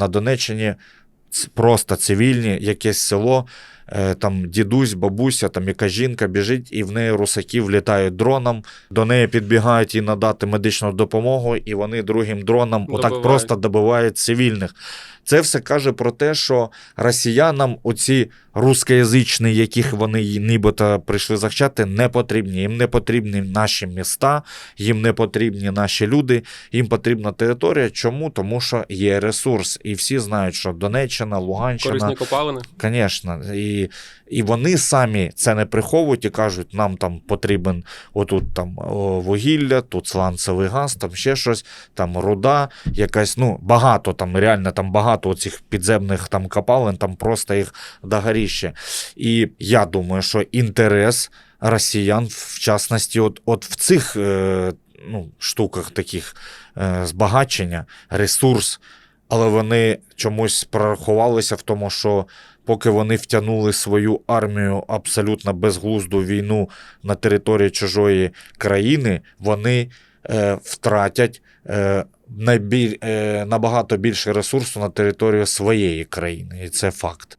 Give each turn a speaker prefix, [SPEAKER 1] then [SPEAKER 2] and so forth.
[SPEAKER 1] на Донеччині просто цивільні, якесь село, там дідусь, бабуся, там яка жінка біжить, і в неї русаки влітають дроном, до неї підбігають їй надати медичну допомогу, і вони другим дроном отак просто добивають цивільних. Це все каже про те, що росіянам оці рускоязичні, яких вони нібито прийшли захищати, не потрібні. Їм не потрібні наші міста, їм не потрібні наші люди, їм потрібна територія. Чому? Тому що є ресурс. І всі знають, що Донеччина, Луганщина,
[SPEAKER 2] Корисні копалини.
[SPEAKER 1] Звісно, і, і вони самі це не приховують і кажуть, нам там потрібен отут там вугілля, тут сланцевий газ, там ще щось, там руда, якась, ну, багато там, реально там багато цих підземних там копалин, там просто їх догоріще. І я думаю, що інтерес росіян, в частності, от, от в цих е, ну, штуках таких е, збагачення, ресурс, але вони чомусь прорахувалися в тому, що поки вони втягнули свою армію абсолютно безглузду війну на території чужої країни, вони е, втратять е, найбіль, е, набагато більше ресурсу на територію своєї країни. І це факт.